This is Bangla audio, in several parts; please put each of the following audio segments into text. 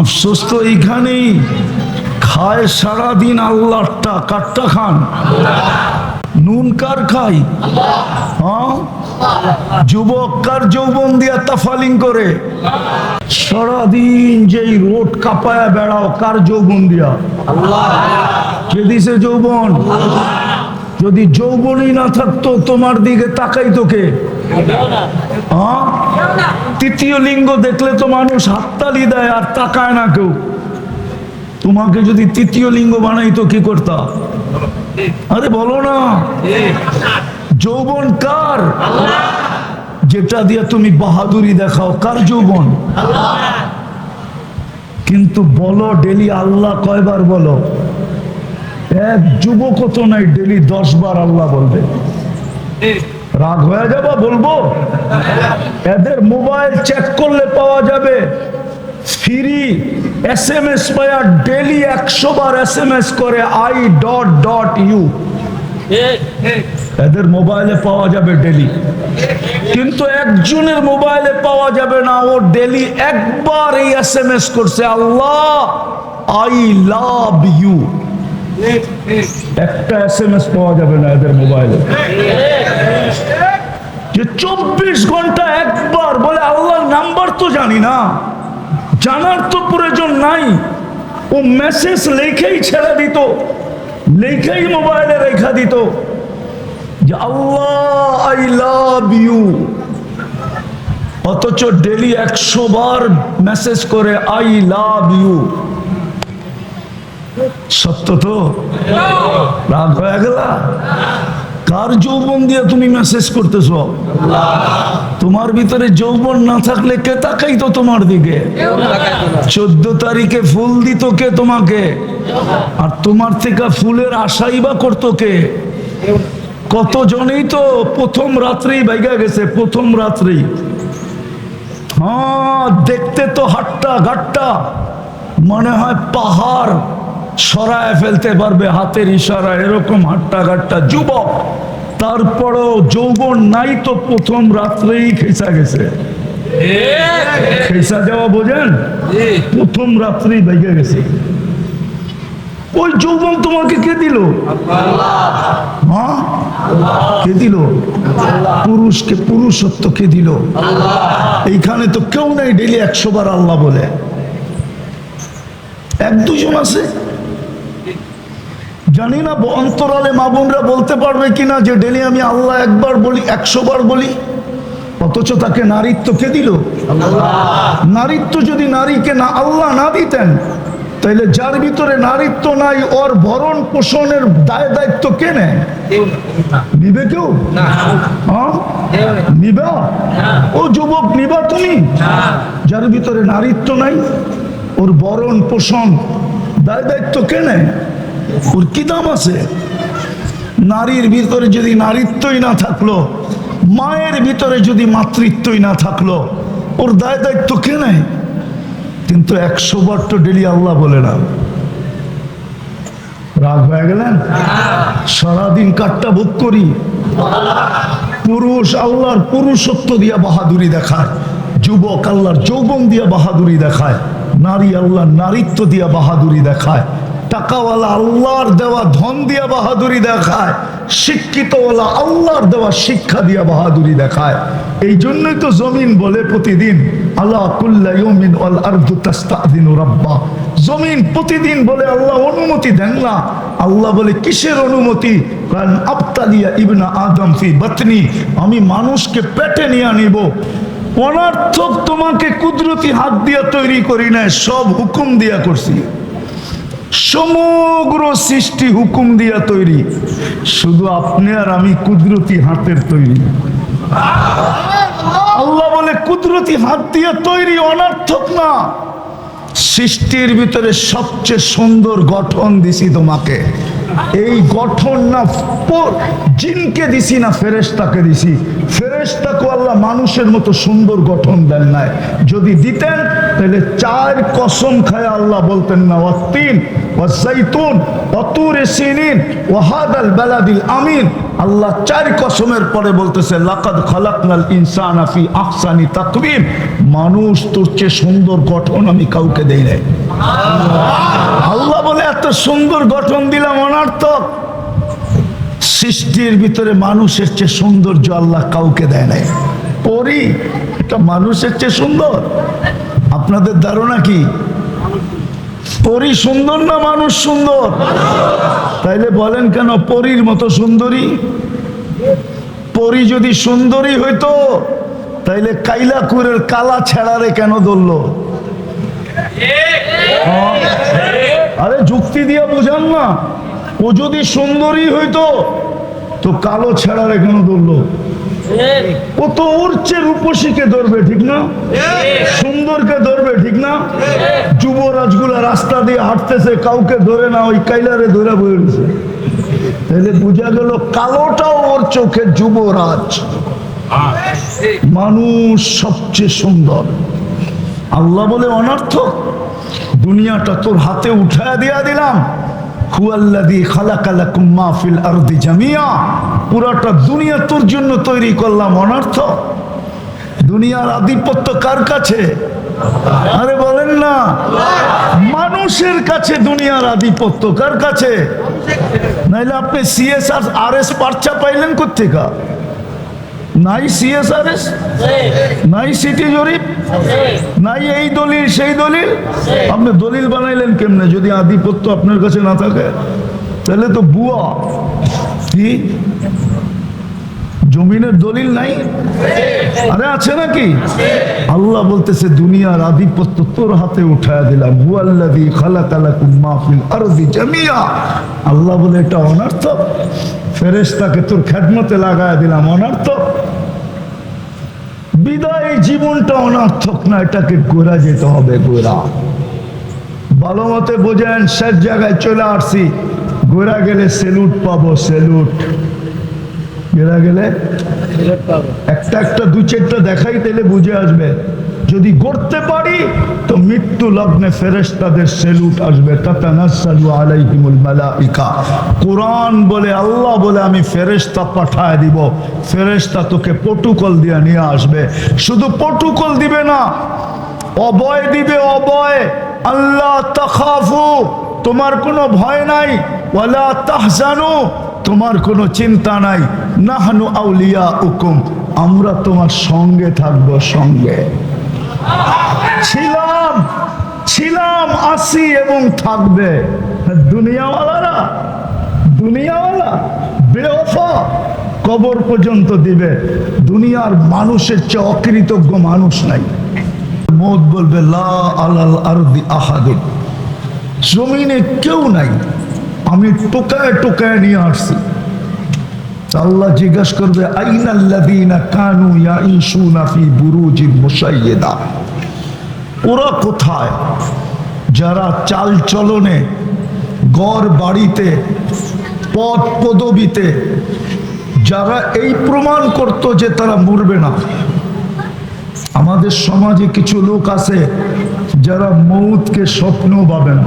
আফসোস তো এইখানেই। খায় সারাদিন আল্লাহটা কাটটা খান। নুন কার খাই হ্যাঁ? যুবক কার যৌবন দিয়া তাফালিং করে? সারাদিন যেই রোড কাপায়া বেড়াও, কার যৌবন দিয়া? কে দিছে যৌবন? যদি যৌবনই না থাকতো, তোমার দিকে তাকাই তোকে হ্যাঁ? তৃতীয় লিঙ্গ দেখলে তো মানুষ হাততালি দেয় আর তাকায় না কেউ। তোমাকে যদি তৃতীয় লিঙ্গ বানাইতো কি করতা? আরে বলো না। যৌবন কার? যেটা দিয়ে তুমি বাহাদুরি দেখাও, কার যৌবন? কিন্তু বলো ডেলি আল্লাহ কয়বার বলো? এক যুবক তো নাই, ডেলি দশ বার আল্লাহ বলবে। রাগ হয়ে যাবা বলব? এদের মোবাইল চেক করলে পাওয়া ফ্রি এস এম এস পায়া ডেলি একশো বার এস এম এস করে আই ডট ডট ইউ এদের মোবাইলে পাওয়া যাবে ডেলি কিন্তু একজনের মোবাইলে পাওয়া যাবে না, ও ডেলি একবার এই এস এম এস করছে, আল্লাহ আই লাভ ইউ একটা এস এম এস পাওয়া যাবে না এদের মোবাইলে যে চব্বিশ ঘণ্টা একবার বলে, আল্লাহর নাম্বার তো জানি না। জানার তো প্রয়োজন নাই। ও মেসেজ লেখেই ছেড়ে দিত, লেখেই মোবাইলে রেখা দিত যে আই লাভ ইউ অথচ ডেলি একশো বার মেসেজ করে আই লাভ ইউ সত্য তো? রাগ হয়ে গেলা? কার যৌবন দিয়ে তুমি মেসেজ করতেছ? তোমার ভিতরে যৌবন না থাকলে কে তাকাই তো তোমার দিকে? চোদ্দ তারিখে ফুল দিত কে তোমাকে? আর তোমার থেকে ফুলের আশাই বা করতো কে? কত জনেই তো প্রথম রাত্রেই বাইগা গেছে, প্রথম রাত্রেই। হ্যাঁ দেখতে তো হাট্টা ঘাটটা, মনে হয় পাহাড়। সরায় ফেলতে পারবে হাতের ইশারা, এরকম হাট্টা ঘাটটা যুবক। তারপরও যৌবন নাই তো প্রথম রাত্রেই খেসা গেছে। খেসা যাওয়া বোঝেন? প্রথম রাত্রেই বেগে গেছে। ওই যৌবন তোমাকে কে দিল? কে দিল? পুরুষকে পুরুষত্ব কে দিল? এইখানে তো কেউ নাই ডেলি একশো বার আল্লাহ বলে। এক দুজন আছে? জানি না অন্তরালে মা বোনরা বলতে পারবে কিনা যে ডেলি আমি আল্লাহ একবার বলি একশো বার বলি। অথচ তাকে নারীত্ব কে দিল? নারীত্ব যদি নারীকে না আল্লাহ না দিতেন তাইলে যার ভিতরে নারীত্ব নাই ওর ভরণ পোষণের দায় দায়িত্ব কে নেয়? নিবে কেউ হ্যাঁ? নিবা? ও যুবক নিবা তুমি? যার ভিতরে নারীত্ব নাই ওর বরণ পোষণ দায় দায়িত্ব কে নেয়? ওর কি দাম আছে? নারীর ভিতরে যদি নারীত্বই না থাকল, মায়ের ভিতরে যদি মাতৃত্বই না থাকল, ওর দায় দায়িত্ব কে নেয়? কিন্তু একশো বার তো ডেলি আল্লাহ বলে না। রাগ হয়ে গেলেন? সারাদিন কাটটা ভোগ করি। পুরুষ আল্লাহর পুরুষত্ব দিয়া বাহাদুরি দেখায়। যুবক আল্লাহর যৌবন দিয়া বাহাদুরি দেখায়। নারী আল্লাহর নারীত্ব দিয়া বাহাদুরি দেখায়। টাকাওয়ালা আল্লাহর দেওয়া ধন দিয়া বাহাদুরি দেখায়, শিক্ষিতওয়ালা আল্লাহর দেওয়া শিক্ষা দিয়া বাহাদুরি দেখায়। এই জন্যই তো জমিন বলে প্রতিদিন আল্লাহ জমিন প্রতিদিন বলে আল্লাহ অনুমতি দেন না। আল্লাহ বলে, কিসের অনুমতি? আবতালিয়া ইবনা আদম ফি বাতনি, আমি মানুষকে পেটে নিয়ে নিব অনার্থক তোমাকে কুদরতি হাত দিয়া তৈরি করি না সব হুকুম দিয়া করছি। সমগ্র সৃষ্টি হুকুম দিয়া তৈরি। শুধু আপনি আর আমি কুদরতি হাতের তৈরি। আল্লাহ বলে, কুদরতি হাত দিয়ে তৈরি অনার্থক না। সৃষ্টির ভিতরে সবচেয়ে সুন্দর গঠন দিছি তোমাকে। এই গঠন না জিনকে দিছি না, ফেরেশতাকে দিছি। ফেরেশতাকে আল্লাহ মানুষের মতো সুন্দর গঠন দেন নাই। যদি দিতেন, তাহলে চার কসম খায় আল্লাহ বলতেন না, ওয়াত্তিন ওয়াসাইতুন অতুর সিনিন, ওয়াহাদাল বালাদিল আমিন। আল্লাহ চার কসমের পরে বলতেছে, লাকাদ খালাকনাল ইনসানা ফি আহসানি তাকবীম মানুষ তোর চেয়ে সুন্দর গঠন আমি কাউকে দেই নাই। আল্লাহ বলে, এত সুন্দর গঠন দিলাম অনার্থক। সৃষ্টির ভিতরে মানুষের চেয়ে সৌন্দর্য আল্লাহ কাউকে দেয় নাই। পরি, এটা মানুষের চেয়ে সুন্দর? আপনাদের ধারণা কি? পরি সুন্দর না মানুষ সুন্দর? তাইলে বলেন কেন পরীর মতো সুন্দরী? পরি যদি সুন্দরী হইতো, তাইলে কাইলাকুরের কালা ছেড়ারে কেন ধরলো? আরে যুক্তি দিয়ে বোঝান না। ও যদি সুন্দরী হইতো তো কালো ছেড়ারে কেন ধরলো। ও তো ওর চেয়ে রূপসীকে ধরবে ঠিক না? সুন্দরকে ধরবে ঠিক না? যুবরাজগুলা রাস্তা দিয়ে হাঁটতেছে কাউকে ধরে না ওই কাইলারে ধরে বইছে তাহলে বোঝা গেল কালোটাও ওর চোখে যুবরাজ। মানুষ সবচেয়ে সুন্দর। আল্লাহ বলে অনর্থক দুনিয়াটা তোর হাতে উঠায় দিয়া দিলাম। হুয়াল্লাযী খালাকালাকুম মা ফিল আরদি জামিয়া। পুরাটা দুনিয়া তোর জন্য তৈরি করলাম অনর্থ। দুনিয়ার আধিপত্য কার কাছে? আরে বলেন না। মানুষের কাছে দুনিয়ার আধিপত্য কার কাছে? নাইলে আপনি সিএসআর আর এস পার্চা পাইলেন কোথেকা নাই সিএসআরএস নাই সিটি জরিপ? নাই এই দলিল, সেই দলিল? আপনি দলিল বানাইলেন কেমনে? যদি আধিপত্য আপনার কাছে না থাকে, তাহলে তো বুয়া। কি? জমিনের দলিল নাই? আরে আছে নাকি? আল্লাহ বলতেছে, দুনিয়ার আধিপত্য তোর হাতে উঠায় দিলাম। আল্লাহ বলে, এটা অনর্থক। ফেরেশতাকে তোর খেদমতে লাগায় দিলাম, অনর্থক। বিদায় জীবনটা অনার্থক না এটাকে গোড়া যেতে হবে গোড়া। ভালো মতে বোঝেন শেষ জায়গায় চলে আসছি। গোড়া গেলে সেলুট পাবো সেলুট গোড়া গেলে একটা একটা দু চারটা দেখাই তাহলে বুঝে আসবে। যদি গড়তে পারি, তো মৃত্যু লগ্নে ফেরেশতাদের সেলুট আসবে। কোরআন বলে, আল্লাহ বলে, আমি ফেরেশতা পাঠায় দিব। ফেরেশতা তোকে পটুকল দিয়ে নিয়ে আসবে। শুধু পটুকল দিবে না, অবয় দিবে অবয়। আল্লাহ তাখাফু, তোমার কোনো ভয় নাই। ওয়ালা তাহজানু, তোমার কোনো চিন্তা নাই। নাহনু আউলিয়া উকুম আমরা তোমার সঙ্গে থাকব সঙ্গে। ছিলাম ছিলাম, আসি এবং থাকবে। দুনিয়াওয়ালারা, দুনিয়াওয়ালা, বেওফা, কবর পর্যন্ত দিবে। দুনিয়ার মানুষের চেয়ে অকৃতজ্ঞ মানুষ নাই। মত বলবে জমিনে কেউ নাই। আমি টোকায় টোকায় নিয়ে আসছি। আল্লাহ জিজ্ঞাসা করবে আইনাল্লাযীনা কানু ইয়াইশুনা ফি বুরুজিন মুশাইয়্যিদা ওরা কোথায়? যারা চাল চলনে গড় বাড়িতে পথ পদবিতে যারা এই প্রমাণ করত যে তারা মরবে না। আমাদের সমাজে কিছু লোক আছে যারা মৌতকে স্বপ্ন পাবে না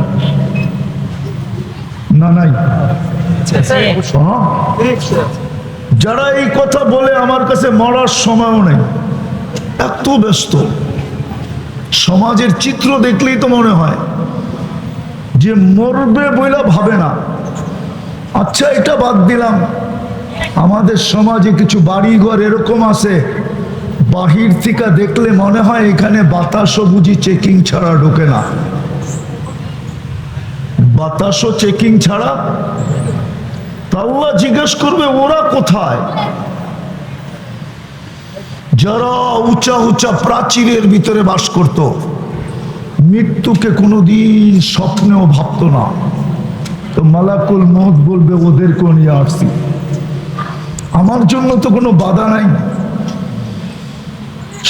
না নাই হ্যাঁ? যারা এই কথা বলে আমার কাছে মরার সময়ও নেই, এত ব্যস্ত। সমাজের চিত্র দেখলেই তো মনে হয় যে মরবে বইলা ভাবে না। আচ্ছা এটা বাদ দিলাম। আমাদের সমাজে কিছু বাড়িঘর এরকম আছে, বাহির থেকে দেখলে মনে হয় এখানে বাতাসও বুঝি চেকিং ছাড়া ঢোকে না। বাতাসও চেকিং ছাড়া তাল্লা জিজ্ঞেস করবে, ওরা কোথায়? যারা উঁচা উঁচা প্রাচীরের ভিতরে বাস করত, মৃত্যুকে কোনোদিন স্বপ্নেও ভাবতো না। তো মালাকুল মত বলবে, ওদেরকেও নিয়ে আসছি। আমার জন্য তো কোনো বাধা নাই।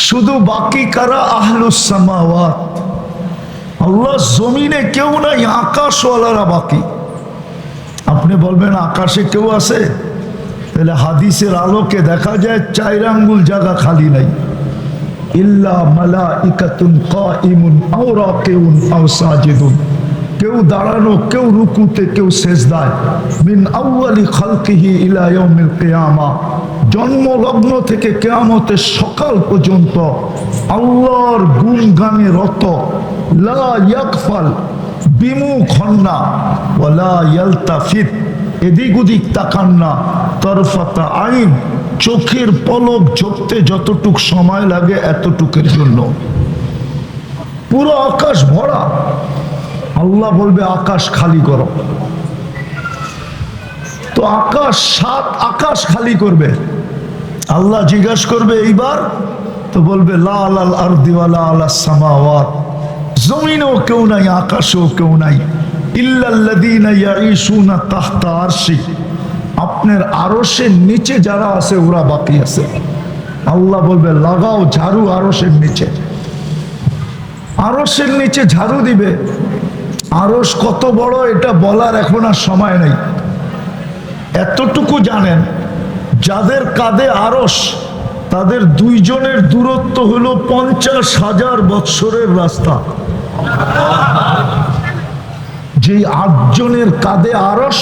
শুধু বাকি কারা? আহলুসামাওয়াত আল্লাহ জমিনে কেউ নাই, আকাশওয়ালারা বাকি। আপনি বলবেন, আকাশে কেউ আছে? তাহলে হাদিসের আলোকে দেখা যায় চার আঙ্গুল জায়গা খালি নাই। ইল্লা মালা ইকাতুন কাইমুন আও রাকিউন আও সাজিদুন। কেউ দাঁড়ানো, কেউ রুকুতে, কেউ মিন আউয়ালি খালকিহি ইলা ইয়াউমিল কিয়ামা। জন্ম লগ্ন থেকে কেয়ামতের সকাল পর্যন্ত আল্লাহর গুণগানে রত। লা ইয়াকফাল বিমুখ হন না ইয়ালতাফিত, এদিক ওদিক তাকান না তরফাতা আইন, চোখের পলক ঝরতে যতটুক সময় লাগে এতটুকের জন্য। পুরো আকাশ ভরা। আল্লাহ বলবে, আকাশ খালি করো। তো আকাশ সাত আকাশ খালি করবে। আল্লাহ জিজ্ঞাসা করবে, এইবার? তো বলবে লাল আল আর দিওয়ালা আল্লাহ সামাওয়াত। জমিনেও কেউ নাই, আকাশেও কেউ নাই। আপনার আরশের নিচে যারা আছে, ওরা বাকি আছে। আল্লাহ বলবে, লাগাও ঝাড়ু আরশের নিচে। আরশের নিচে ঝাড়ু দিবে। আরশ কত বড়, এটা বলার এখন আর সময় নেই। এতটুকু জানেন, যাদের কাঁধে আরস তাদের দুইজনের দূরত্ব হলো পঞ্চাশ হাজার বৎসরের রাস্তা। যে আটজনের কাঁধে আরস,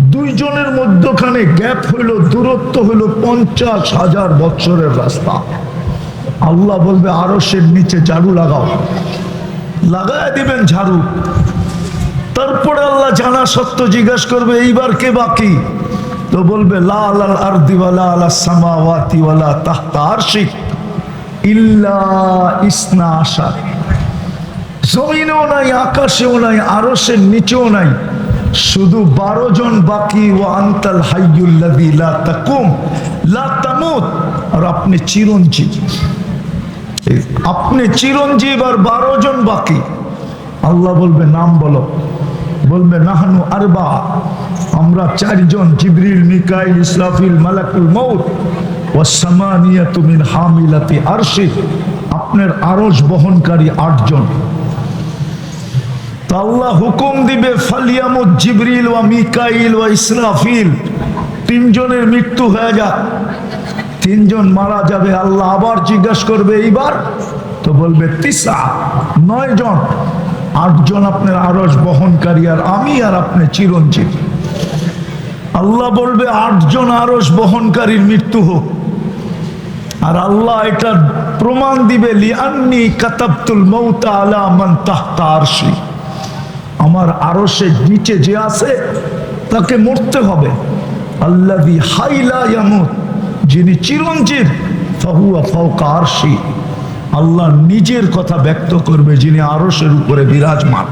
দুইজনের মধ্যখানে গ্যাপ হইল, দূরত্ব হইল পঞ্চাশ হাজার বৎসরের রাস্তা। আল্লাহ বলবে, আরসের নিচে ঝাড়ু লাগাও। লাগায় দিবেন ঝাড়ু। তারপরে আল্লাহ জানা সত্য জিজ্ঞেস করবে, এইবার কে বাকি? তো বলবে, লাল আল আরদিওয়ালা আলা সামাওয়াতিওয়ালা তাহতা আরশিক ইল্লা ইসনা আশা জমিনেও নাই, আকাশেও নাই, আরশের নিচেও নাই। শুধু বারো জন বাকি, ও আন্তাল হাইয়ুল্লাদি লা আর আপনি চিরঞ্জীব। আপনি চিরঞ্জীব আর বারো জন বাকি। আল্লাহ বলবে, নাম বলো। বলবে, নাহানু আরবা, আমরা চারজন, জিবরিল, মিকাইল, ইসরাফিল, মালাকুল মৌত ও সামানিয়াতু মিন হামিলাতি আরশি, আপনার আরশ বহনকারী আটজন। তা আল্লাহ হুকুম দিবে ফালিয়ামুদ জিবরিল ওয়া মিকাইল ওয়া ইসরাফিল। তিনজনের মৃত্যু হয়ে যাক। তিনজন মারা যাবে, আল্লাহ আবার জিজ্ঞাসা করবে, এইবার? তো বলবে, তিসা, নয় জন। আটজন আপনার আরস বহনকারী আর আমি আর আপনি চিরঞ্জীব। আল্লাহ বলবে আটজন আরস বহনকারীর মৃত্যু হোক। আর আল্লাহ এটা প্রমাণ দিবে, লিআন্নি কাতাবতুল মৌতা আলা মান তাহতা আরশি। আমার আরশের নিচে যে আছে, তাকে মরতে হবে। আল্লাদি হাইলা যিনি চিরঞ্জীব আরশি। আল্লাহ নিজের কথা ব্যক্ত করবে, যিনি আরশের উপরে বিরাজমান।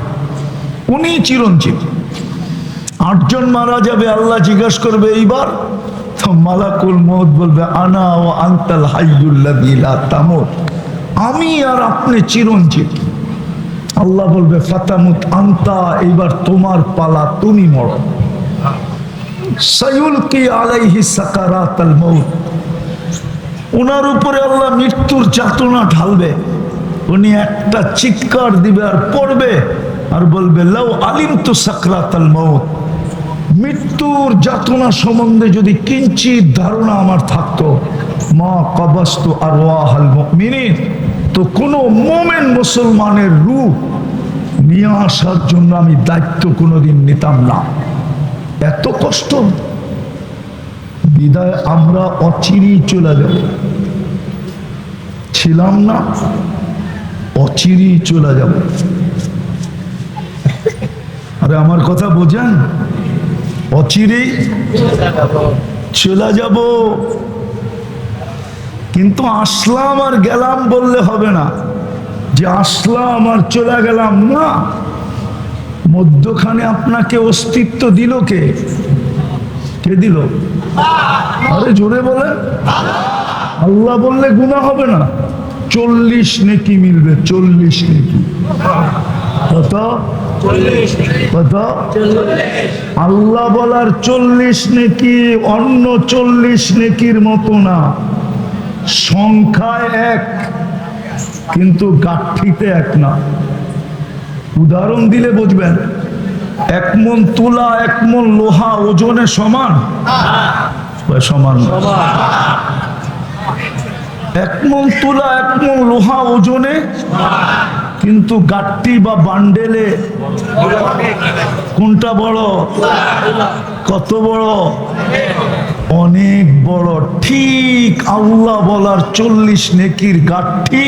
উনি চিরঞ্জীব। আটজন মারা যাবে, আল্লাহ জিজ্ঞাসা করবে, এইবার? মালাকুল মৌত বলবে, আনা ও আন্তাল হাইয়ুল্লাযী লা আমি আর আপনি চিরঞ্জীব। আল্লাহ বলবে, ফাতামুত আন্তা এইবার তোমার পালা তুমি মরো। সাইউলকি আলাইহি সাকারাতাল মৌত ওনার উপরে আল্লাহ মৃত্যুর যাতনা ঢালবে। উনি একটা চিৎকার দিবে আর পড়বে আর বলবে, লাউ আলিম তো সাকরাতাল মৌত মৃত্যুর যাতনা সম্বন্ধে যদি কিঞ্চিত ধারণা আমার থাকতো, মা কবাস্তু আর ওয়াহাল মুমিনিন তো কোনো মোমেন মুসলমানের রূপ নিয়ে আসার জন্য আমি দায়িত্ব কোনোদিন নিতাম না। এত কষ্ট। বিদায় আমরা অচিরেই চলে যাব। ছিলাম না, অচিরেই চলে যাব। আরে আমার কথা বোঝেন? অচিরেই চলে যাব। কিন্তু আসলাম আর গেলাম বললে হবে না। যে আসলাম আর চলে গেলাম না। মধ্যখানে আপনাকে অস্তিত্ব দিল কে? কে দিল? আরে জোরে বলে আল্লাহ বললে গুণা হবে না। চল্লিশ নেকি মিলবে চল্লিশ নেকি। কত? কত? আল্লাহ বলার চল্লিশ নেকি অন্য চল্লিশ নেকির মতো না। সংখ্যায় এক, কিন্তু গাঠিতে এক না। উদাহরণ দিলে বুঝবেন, এক মন তুলা, এক মন লোহা ওজনে সমান? সমান এক মন তুলা, এক মন লোহা ওজনে, কিন্তু গাঠটি বা বান্ডেলে কোনটা বড়? কত বড়? অনেক বড়, ঠিক আল্লাহ বলার চল্লিশ নেকির গাঠি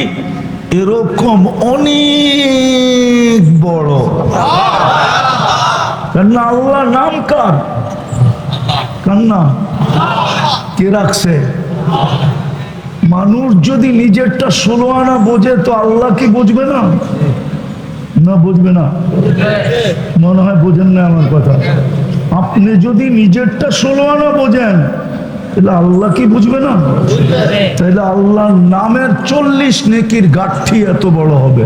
এরকম অনেক বড়। কেননা, আল্লাহ নাম কার? নাম কে রাখছে? মানুষ যদি নিজেরটা ষোলো আনা বোঝে, তো আল্লাহ কি বুঝবে না? না বুঝবে না। মনে হয় বোঝেন না আমার কথা। যদি নিজেরটা ষোলো আনা বোঝেন, তাহলে আল্লাহ কি বুঝবে না? তাহলে আল্লাহর নামের চল্লিশ নেকির গাঠি এত বড় হবে।